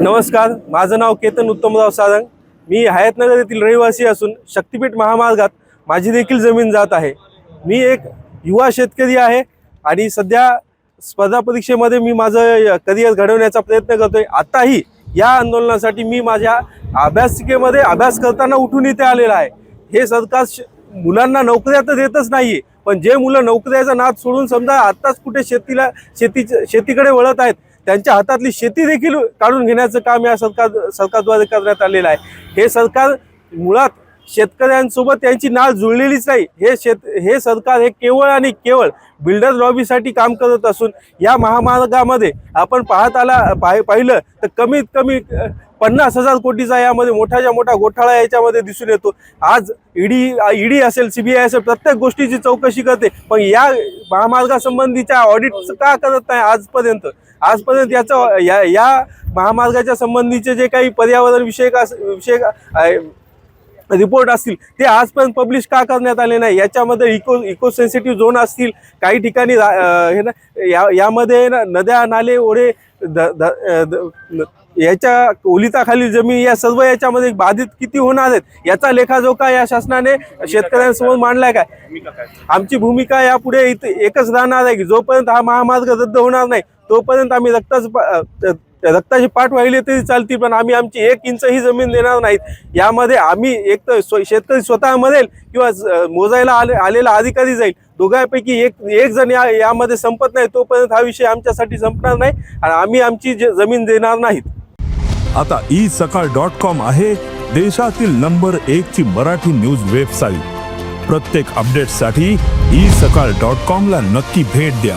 नमस्कार माझं नाव केतन उत्तमराव सारंग. मी हयातनगर येथील रहिवासी असून शक्तिपीठ महामार्गात माझी देखील जमीन जात आहे. मी एक युवा शेतकरी आहे आणि सध्या स्पर्धा परीक्षेमध्ये मी माझं करिअर घडवण्याचा प्रयत्न करतोय. आत्ताही या आंदोलनासाठी मी माझ्या अभ्यासिकेमध्ये अभ्यास करताना उठून इथे आलेला आहे. हे सरकार श- मुलांना नोकऱ्या तर देतच नाहीये पण जे मुलं नोकऱ्याचा नाद सोडून समजा आत्ताच कुठे शेतीला शेती शेतीकडे वळत आहेत त्यांच्या हातातली शेती देखील काढून घेण्याचं काम या सरकार सरकारद्वारे करण्यात आलेलं आहे. हे सरकार मुळात शेतकऱ्यांसोबत त्यांची नाळ जुळलेलीच नाही. हे शेत हे सरकार हे केवळ आणि केवळ बिल्डर लॉबीसाठी काम करत असून या महामार्गामध्ये आपण पाहत आला पाहि पाहिलं तर कमीत कमी पन्नास हजार कोटीचा यामध्ये मोठाच्या मोठा घोटाळा याच्यामध्ये दिसून येतो. आज ईडी ईडी असेल सीबीआय असेल प्रत्येक गोष्टीची चौकशी करते. पण या महामार्गासंबंधीच्या ऑडिट का करत नाही आजपर्यंत? आजपर्यंत याचं या या महामार्गाच्या संबंधीचे जे काही पर्यावरण विषयक विषयक रिपोर्ट असतील ते आजपर्यंत पब्लिश का करण्यात आले नाही? याच्यामध्ये इको इको सेन्सिटिव्ह झोन असतील काही ठिकाणी रा- हे ना या यामध्ये ना नद्या नाले ओढे याच्या ओलिताखाली जमीन या सर्व याच्यामध्ये बाधित किती होणार आहेत? याचा लेखाजोखा या शासनाने शेतकऱ्यांसमोर मांडलाय काय? आमची भूमिका यापुढे इथे एकच राहणार आहे की जोपर्यंत हा महामार्ग रद्द होणार नाही तोपर्यंत आम्ही रक्ताचं रक्ताची पाठ वाहिले तरी चालतील पण आम्ही आमची एक इंच ही जमीन देणार नाहीत. यामध्ये आम्ही एक तर शेतकरी स्वतः मरेल किंवा मोजायला आले आलेला अधिकारी जाईल. दोघांपैकी एक एक जण या यामध्ये संपत नाही तोपर्यंत हा विषय आमच्यासाठी संपणार नाही आणि आम्ही आमची जे- जमीन देणार नाहीत. आता ई सकाळ डॉट कॉम आहे देशातील नंबर एक ची मराठी न्यूज वेबसाईट. प्रत्येक अपडेटसाठी ई सकाळ डॉट कॉम ला नक्की भेट द्या.